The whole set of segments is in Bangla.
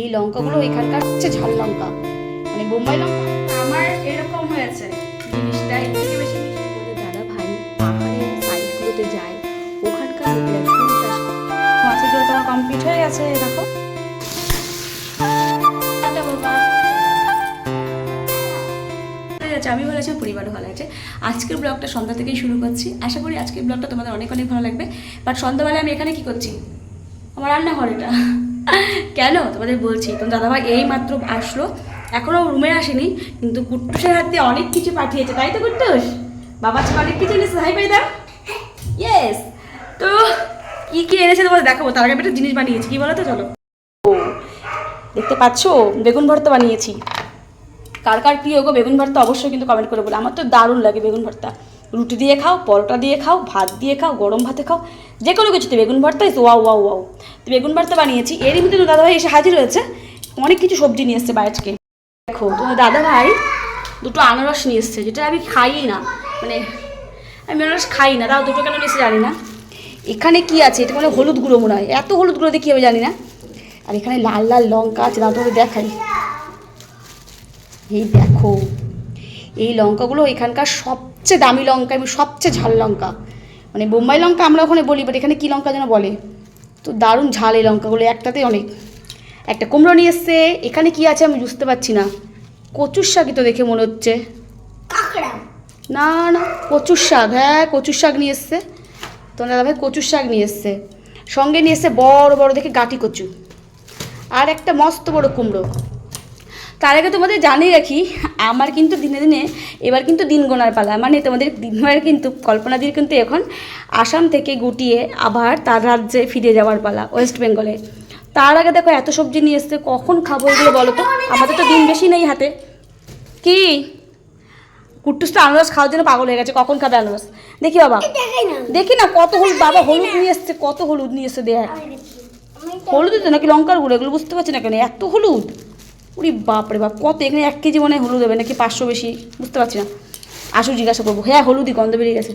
এই লঙ্কাগুলো এখানকার হচ্ছে ঝাল লঙ্কা। মানে বোম্বাই লঙ্কা। আমার এরকম হয়েছে। জিনিসটা এর বেশি দাদা ভাই যায় কমপ্লিট হয়ে গেছে গেছে, আমি ভালো আছি পরিবারও ভালো আছে। আজকের ব্লগটা সন্ধ্যা থেকেই শুরু করছি। আশা করি আজকের ব্লগটা তোমাদের অনেক অনেক ভালো লাগবে। বাট সন্ধ্যাবেলায় আমি এখানে কি করছি? আমার রান্নাঘর এটা। কেন? তোমাদের বলছি, তোমার দাদাভাই এই মাত্র আসলো, এখনও রুমে আসেনি, কিন্তু কুট্টুসের হাত অনেক কিছু পাঠিয়েছে, তাই তো কুট্টুস? বাবা আজকে অনেক কিছু এনেছে পাই দাও। ইয়েস তো কি কি এনেছে তোমাদের দেখাবো? তার আগে একটা জিনিস বানিয়েছি, কি বলো তো চলো। ও, দেখতে পাচ্ছো? বেগুন ভর্তা বানিয়েছি। কার কার প্রিয় গো বেগুন ভর্তা অবশ্যই কিন্তু কমেন্ট করে বলে। আমার তো দারুণ লাগে বেগুন ভর্তা। রুটি দিয়ে খাও, পরোটা দিয়ে খাও, ভাত দিয়ে খাও, গরম ভাতে খাও, যে কোনো কিছুতে বেগুন ভর্তা ইস ওয়াও ওয়াও ওয়াও তো বেগুন ভর্তা বানিয়েছি। এরই মধ্যে তো দাদাভাই এসে হাজির হয়েছে। অনেক কিছু সবজি নিয়ে এসছে বাইরে থেকে দেখো, তোমার দাদাভাই দুটো আনারস নিয়ে এসছে, যেটা আমি খাই না। মানে আমি আনারস খাই না, তাও দুটো কেন নিয়ে জানি না। এখানে কি আছে? এটা মানে হলুদ গুঁড়ো মনে হয়। এত হলুদ গুঁড়ো কী হবে জানি না। আর এখানে লাল লাল লঙ্কা আছে, দাও দেখাই। এই দেখো, এই লঙ্কাগুলো এখানকার সবচেয়ে দামি লঙ্কা এবং সবচেয়ে ঝাল লঙ্কা। মানে বোম্বাই লঙ্কা আমরা ওখানে বলি বাট এখানে কী লঙ্কা যেন বলে? তো দারুণ ঝাল এই লঙ্কাগুলো একটাতে অনেক। একটা কুমড়ো নিয়ে এসছে এখানে কি আছে আমি বুঝতে পারছি না। কচুর শাকই তো দেখে মনে হচ্ছে। না না কচুর শাক হ্যাঁ কচুর শাক নিয়ে এসছে। তোমার দাদাভাই কচুর শাক নিয়ে এসছে। সঙ্গে নিয়ে এসছে বড় বড় দেখে গাটি কচু। আর একটা মস্ত বড় কুমড়ো। তার আগে তোমাদের জানিয়ে রাখি আমার কিন্তু দিনে দিনে এবার কিন্তু দিন গোনার পালা। মানে তোমাদের দিনবার কিন্তু কল্পনা দিয়ে কিন্তু এখন আসাম থেকে গুটিয়ে আবার তার রাজ্যে ফিরে যাওয়ার পালা ওয়েস্ট বেঙ্গলে। তার আগে দেখো এত সবজি নিয়ে এসছে কখন খাব এগুলো বলো তো? আমাদের তো দিন বেশি নেই হাতে। কি? কুট্টুস তো আনারস খাওয়ার জন্য পাগল হয়ে গেছে কখন খাবে আনারস? দেখি বাবা। দেখি না কত হলুদ বাবা হলুদ নিয়ে এসছে কত হলুদ নিয়ে এসছে দেখ। হলুদ তো নাকি লঙ্কার গুঁড়ো এগুলো বুঝতে পারছি না কেন এত হলুদ। উরি বাপ রে বাপ কত এখানে এক কেজি মনে হয় হলুদ হবে নাকি পাঁচশো বেশি? বুঝতে পারছি না। আসু জিজ্ঞাসা করব। হ্যাঁ হলুদই গন্ধ বেরিয়ে গেছে।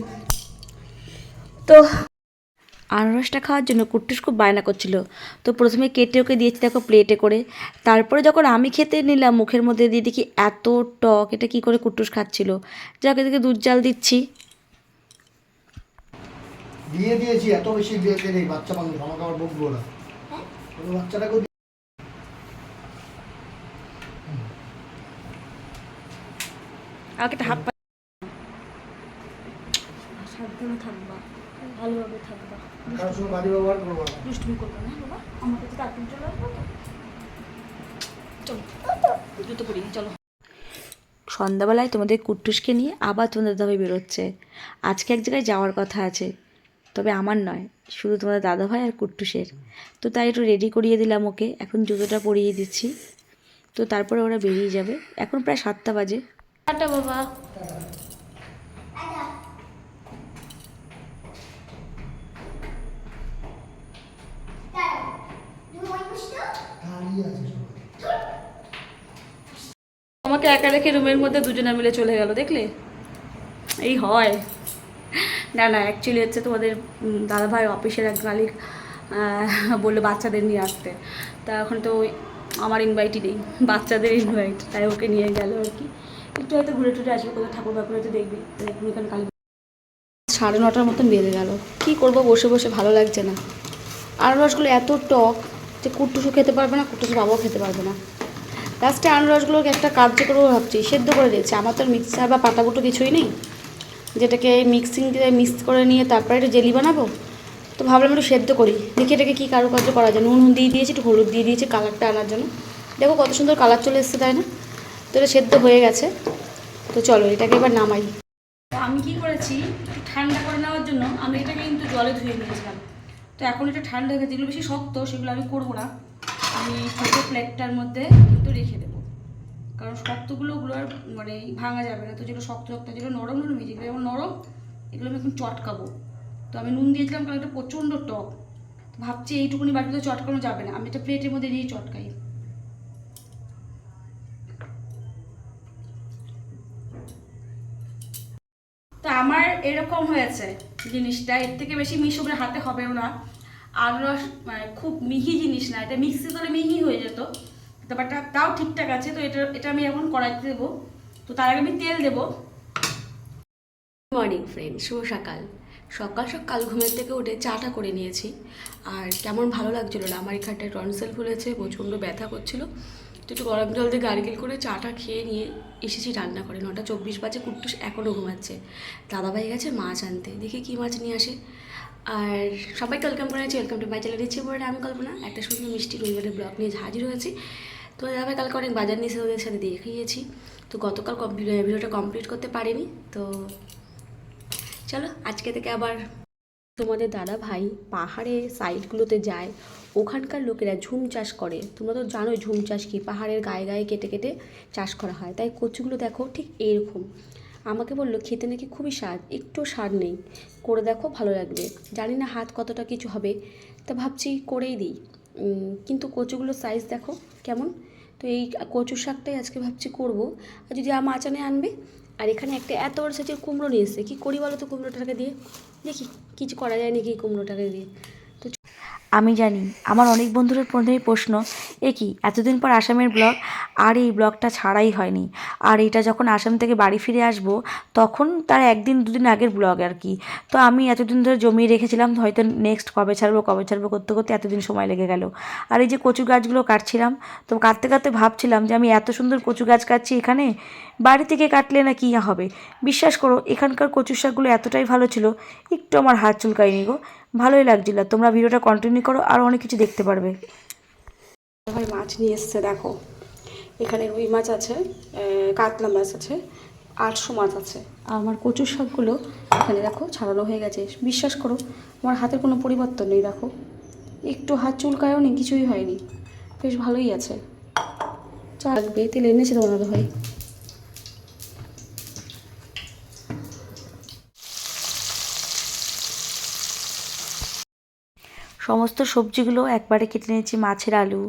তো আনারসটা খাওয়ার জন্য কুট্টুস খুব বায়না করছিল। তো প্রথমে কেটে ওকে দিয়েছি দেখো প্লেটে করে। তারপরে যখন আমি খেতে নিলাম মুখের মধ্যে দিয়ে দেখি এত টক এটা কি করে কুট্টুস খাচ্ছিল। যাকে দেখে দুধ জাল দিচ্ছি। দিয়ে দিয়েছি এত বেশি দিয়েছে নেই বাচ্চা মানুষ আমাকে আবার বকবো না। বাচ্চাটাকে আমাকে একটা পা সাবধানে থাকবা ভালোভাবে থাকবা। দুষ্টুমি করবে না বাবা। আমার কাছে তাড়াতাড়ি চলে আসব চলো। জুতো পরি চলো। সন্ধ্যাবেলায় তোমাদের কুট্টুসকে নিয়ে আবার তোমাদের দাদাভাই বেরোচ্ছে। আজকে এক জায়গায় যাওয়ার কথা আছে তবে আমার নয় শুধু তোমাদের দাদাভাই আর কুট্টুসের। তো তাই একটু রেডি করিয়ে দিলাম ওকে এখন জুতোটা পরিয়ে দিচ্ছি। তো তারপরে ওরা বেরিয়ে যাবে। এখন প্রায় সাতটা বাজে। টাটা বাবা। আমাকে একা রেখে রুমের মধ্যে দুজনে মিলে চলে গেল, দেখলে? এই হয়। না না অ্যাকচুয়ালি হচ্ছে তোমাদের দাদাভাই অফিসের এক মালিক বলল বাচ্চাদের নিয়ে আসতে। তা এখন তো আমার ইনভাইটই নেই, বাচ্চাদের ইনভাইট তাই ওকে নিয়ে গেল আর কি। একটু হয়তো ঘুরে টুরে আসবে, কোথাও ঠাকুর বাকুর হয়তো দেখবি এখানে সাড়ে নটার মতন বেড়ে গেল। কি করব? বসে বসে ভালো লাগছে না। আনারসগুলো এত টক যে কুট্টুসও খেতে পারবে না কুট্টুসু বাবাও খেতে পারবে না। লাস্টে আনারসগুলোকে একটা কার্য করব ভাবছি, সেদ্ধ করে দিয়েছি। আমার তো মিক্সার বা পাতাগুটো কিছুই নেই। যেটাকে মিক্সিং দিয়ে মিক্স করে নিয়ে তারপরে একটু জেলি বানাবো। তো ভাবলাম একটু সেদ্ধ করি। দেখি এটাকে কী কারুকার্য করা যায়। নুন দিয়ে দিয়েছি, একটু হলুদ দিয়ে দিয়েছি কালারটা আনার জন্য। দেখো কত সুন্দর কালার চলে এসছে, তাই না? তো এটা সেদ্ধ হয়ে গেছে। তো চলো, এটাকে এবার নামাই। আমি কি করেছি, ঠান্ডা করে নেওয়ার জন্য আমি এটাকে কিন্তু জলে ধুয়ে নিয়েছিলাম। তো এখন এটা ঠান্ডা হয়ে গেছে, যেগুলো বেশি শক্ত সেগুলো আমি করব না। আমি ছোটো প্লেটটার মধ্যে কিন্তু রেখে দেবো। কারণ শক্তগুলো ওগুলো আর মানে ভাঙা যাবে না। তো যেগুলো শক্ত শক্ত, যেগুলো নরম নরম যেগুলো যেমন নরম, এগুলো আমি এখন চটকাবো। তো আমি নুন দিয়েছিলাম কারণ এটা প্রচণ্ড টক। ভাবছি এইটুকুনি বাটিতে চটকানো যাবে না। আমি এটা প্লেটের মধ্যে দিয়ে চটকাই তো আমার এরকম হয়েছে জিনিসটা। এর থেকে বেশি মিশুকের হাতে হবেও না। আনারস মানে খুব মিহি জিনিস না। এটা মিক্সি করলে মিহি হয়ে যেত। ব্যাপারটা তাও ঠিকঠাক আছে। তো এটা এটা আমি এখন কড়াইতে দেবো। তো তার আগে আমি তেল দেবো। মর্নিং ফ্রেন্ড শুভ সকাল। সকাল সকাল ঘুমের থেকে উঠে চাটা করে নিয়েছি। আর কেমন ভালো লাগছিল না? আমার এখানটায় টনসেল ফুলেছে, প্রচণ্ড ব্যথা করছিল। তো একটু গরম জল দিয়ে গার্গিল করে চাটা খেয়ে নিয়ে এসেছি রান্না করে। নটা চব্বিশ বাজে, কুট্টুস এখনও ঘুমাচ্ছে। দাদাভাই গেছে মাছ আনতে। দেখি কী মাছ নিয়ে আসে। আর সবাইকে ওয়েলকাম করে আছি ওয়েলকাম টু মাই চ্যানেল ইচ্ছে পরে আমি কল্পনা। একটা সুন্দর মিষ্টি রবিবারের ব্লগ নিয়ে হাজির হয়েছি। তো দাদাভাই কালকে অনেক বাজার নিয়ে এসে ওদের সাথে দেখিয়েছি। তো গতকাল ভিডিওটা কমপ্লিট করতে পারিনি। তো চলো, আজকে থেকে আবার তোমাদের দাদা ভাই পাহাড়ে সাইডগুলোতে যায়। ওখানকার লোকেরা ঝুম চাষ করে। তোমরা তো জানোই ঝুম চাষ কি? পাহাড়ের গায়ে গায়ে কেটে কেটে চাষ করা হয়। তাই কচুগুলো দেখো ঠিক এরকম আমাকে বলল, খেতে নাকি খুবই স্বাদ। একটু স্বাদ নেই। করে দেখো, ভালো লাগবে। জানি না হাত কতটা কিছু হবে। তা ভাবছি করেই দিই। কিন্তু কচুগুলোর সাইজ দেখো কেমন? তো এই কচু শাকটাই আজকে ভাবছি করব। আর যদি আম আচানে আনবে, আর এখানে একটা এত বড় সাইজের কুমড়ো নিয়ে এসছে। কী করি বলো তো কুমড়োটাকে দিয়ে? দেখি, কিছু করা যায় নাকি কুমড়োটাকে দিয়ে? আমি জানি, আমার অনেক বন্ধুদের প্রথমেই প্রশ্ন, এ কি, এতদিন পর আসামের ব্লগ, আর এই ব্লগটা ছাড়াই হয়নি। আর এটা যখন আসাম থেকে বাড়ি ফিরে আসব, তখন তার একদিন, দুদিন আগের ব্লগ আর কি। তো আমি এতদিন ধরে জমিয়ে রেখেছিলাম, হয়তো নেক্সট কবে ছাড়বো কবে ছাড়বো করতে করতে এতদিন সময় লেগে গেল। আর এই যে কচু গাছগুলো কাটছিলাম, তো কাটতে কাটতে ভাবছিলাম যে আমি এত সুন্দর কচু গাছ কাটছি এখানে, বাড়ি থেকে কাটলে না কী হবে? বিশ্বাস করো, এখানকার কচু শাকগুলো এতটাই ভালো ছিল, একটু আমার হাত চুলকায়নি গো। ভালোই লাগছিল। তোমরা ভিডিওটা কন্টিনিউ করো, আর অনেক কিছু দেখতে পারবে। ভাই মাছ নিয়ে এসছে, দেখো। এখানে রুই মাছ আছে কাতলা মাছ আছে, আটশো মাছ আছে। আর আমার কচুর শাকগুলো এখানে দেখো, ছাড়ানো হয়ে গেছে। বিশ্বাস করো, আমার হাতের কোনো পরিবর্তন নেই, দেখো। একটু হাত চুলকায়ও নেই কিছুই হয়নি। বেশ ভালোই আছে। চা লাগবে, তেল এনেছে তোমার ভাই। সমস্ত সবজিগুলো একবারে কেটে নিয়েছি মাছের আলু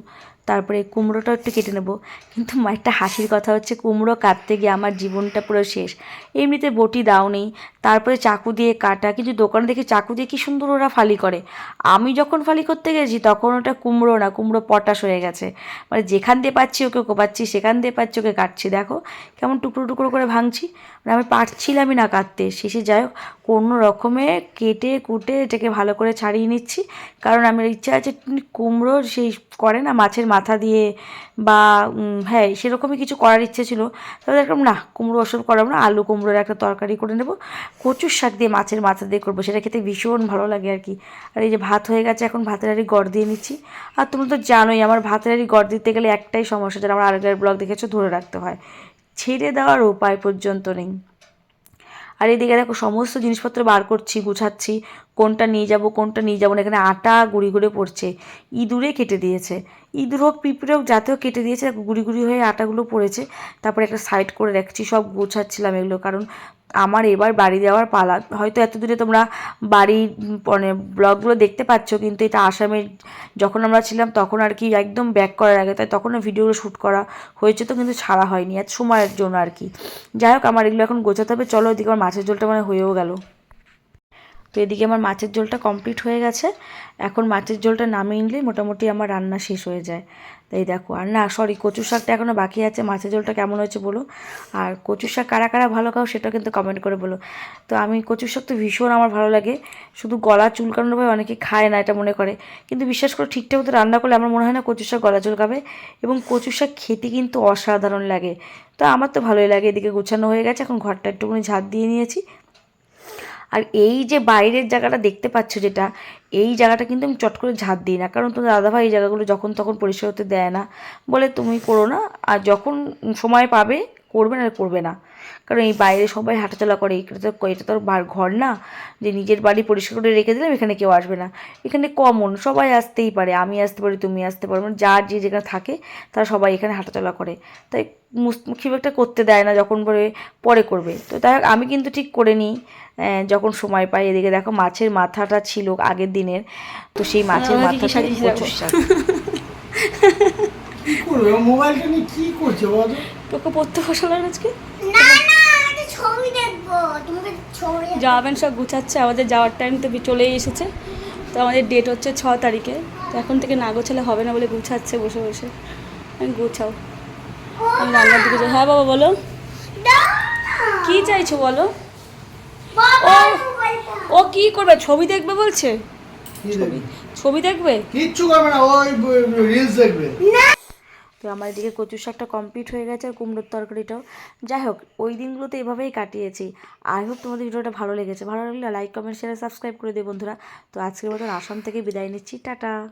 তারপরে কুমড়োটাও একটু কেটে নেব। কিন্তু একটা হাসির কথা হচ্ছে, কুমড়ো কাটতে গিয়ে আমার জীবনটা পুরো শেষ। এমনিতে বটি দাও নেই, তারপরে চাকু দিয়ে কাটা। কিন্তু দোকানে দেখে চাকু দিয়ে কি সুন্দর ওরা ফালি করে। আমি যখন ফালি করতে গেছি, তখন ওটা কুমড়ো না, কুমড়ো পটাশ হয়ে গেছে। মানে যেখান দিয়ে পাচ্ছি ওকে কোপাচ্ছি, সেখান দিয়ে পাচ্ছি ওকে কাটছি। দেখো কেমন টুকরো টুকরো করে ভাঙছি। মানে আমি পারছিলামই না কাটতে। শেষে যাই হোক, কোনো রকমে কেটে কুটে এটাকে ভালো করে ছাড়িয়ে নিচ্ছি। কারণ আমার ইচ্ছা আছে কুমড়ো সেই করে না, মাছের মাথা দিয়ে বা হ্যাঁ সেরকমই কিছু করার ইচ্ছে ছিল। তবে দেখলাম, না, কুমড়ো ওসব করাবো না, আলু কুমড়োর একটা তরকারি করে নেব। কচুর শাক দিয়ে মাছের মাথা দিয়ে করব, সেটা খেতে ভীষণ ভালো লাগে আর কি। আর এই যে ভাত হয়ে গেছে, এখন ভাতের হাঁড়ি গড় দিয়ে নিচ্ছি। আর তুমি তো জানোই, আমার ভাতের হাঁড়ি গড় দিতে গেলে একটাই সমস্যা, যেটা আমার আগের ব্লগ দেখেছ, ধরে রাখতে হয়। ছেড়ে দেওয়ার উপায় পর্যন্ত নেই। আর এদিকে দেখো, সমস্ত জিনিসপত্র বার করছি, গুছাচ্ছি কোনটা নিয়ে যাব, কোনটা নিয়ে যাব না, এখানে আটা গুঁড়ি গুঁড়ে পড়ছে, ইঁদুরে কেটে দিয়েছে। ইঁদুর হোক, পিঁপড়ে হোক যাতেও কেটে দিয়েছে, গুঁড়ি গুঁড়ি হয়ে আটাগুলো পড়েছে। তারপরে একটা সাইড করে রাখছি, সব গোছাচ্ছিলাম এগুলো, কারণ আমার এবার বাড়ি যাওয়ার পালা, হয়তো এত দূরে তোমরা বাড়ির মানে ব্লগগুলো দেখতে পাচ্ছ, কিন্তু এটা আসামে যখন আমরা ছিলাম, তখন আর কি একদম ব্যাক করার আগে, তাই তখন ভিডিওগুলো শ্যুট করা হয়েছে তো, কিন্তু ছাড়া হয়নি, এত সময়ের জন্য আর কি। যাই হোক, আমার এগুলো এখন গোছাতে হবে, চলো ওদিকে আমার মাছের ঝোলটা মানে হয়েও গেল। তো এদিকে আমার মাছের ঝোলটা কমপ্লিট হয়ে গেছে। এখন মাছের ঝোলটা নামিয়ে নিলে মোটামুটি আমার রান্না শেষ হয়ে যায়। তাই দেখো, আর না সরি কচু শাকটা এখনও বাকি আছে। মাছের ঝোলটা কেমন হয়েছে বলো? আর কচু শাক কারা কারা ভালো খাও সেটা কিন্তু কমেন্ট করে বলো। তো আমি কচু শাক তো ভীষণ আমার ভালো লাগে। শুধু গলা চুলকানোর ভয় অনেকে খায় না এটা মনে করে। কিন্তু বিশ্বাস করে, ঠিকঠাক মতো রান্না করলে আমার মনে হয় না কচু শাক গলা চুলকাবে। এবং কচু শাক খেতে কিন্তু অসাধারণ লাগে। তো আমার তো ভালোই লাগে, এদিকে গোছানো হয়ে গেছে। এখন ঘরটা একটুখানি ঝাঁট দিয়ে নিয়েছি। আর এই যে বাইরের জায়গাটা দেখতে পাচ্ছ যেটা, এই জায়গাটা কিন্তু আমি চট করে ঝাঁট দিই না। কারণ তোমার দাদাভাই এই জায়গাগুলো যখন তখন পরিষ্কার হতে দেয় না। বলে তুমি করো না। আর যখন সময় পাবে করবে না করবে না। কারণ এই বাইরে সবাই হাঁটাচলা করে এটা তো এটা তো আর বার- ঘর না। যে নিজের বাড়ি পরিষ্কার করে রেখে দিলাম এখানে কেউ আসবে না। এখানে কমন সবাই আসতেই পারে আমি আসতে পারি তুমি আসতে পারো। মানে যার যে যেখানে থাকে তারা সবাই এখানে হাঁটাচলা করে। তাই খুব একটা করতে দেয় না যখন পরে পরে করবে। তো তাই আমি কিন্তু ঠিক করে নিই। যখন সময় পাই এদিকে দেখো মাছের মাথাটা ছিল আগের দিনের। তো সেই মাছের কি মাথাটা করবে? মোবাইলটা নিয়ে কি করছে বলো? তোকে পড়তে বসালো আজকে? না না আমি ছবি দেখব। তোমাকে ছবি যাবেন সব গুছাচ্ছে। আমাদের যাওয়ার টাইম তো চলেই এসেছে। তো আমাদের ডেট হচ্ছে ছ তারিখে। তো এখন থেকে না গোছালে হবে না বলে গুছাচ্ছে বসে বসে। আমি গোছাও। আমি রান্নার দিকে যাই। হ্যাঁ বাবা বলো। কি চাইছো বলো? ও- ও কি করবে? ছবি দেখবে বলছে? ছবি। ছবি দেখবে? কিচ্ছু করবে না ওই রিলস দেখবে। তো আমার এদিকে কচু শাকটা কমপ্লিট হয়ে গেছে আর কুমড়োর তরকারিটাও। যাই হোক, ওই দিনগুলোতে এভাবেই কাটিয়েছি। আই হোপ তোমাদের ভিডিওটা ভালো লেগেছে। ভালো লাগলে লাইক কমেন্ট শেয়ার সাবস্ক্রাইব করে দিও বন্ধুরা। তো আজকের মতন আসাম থেকে বিদায় নিচ্ছি। টাটা।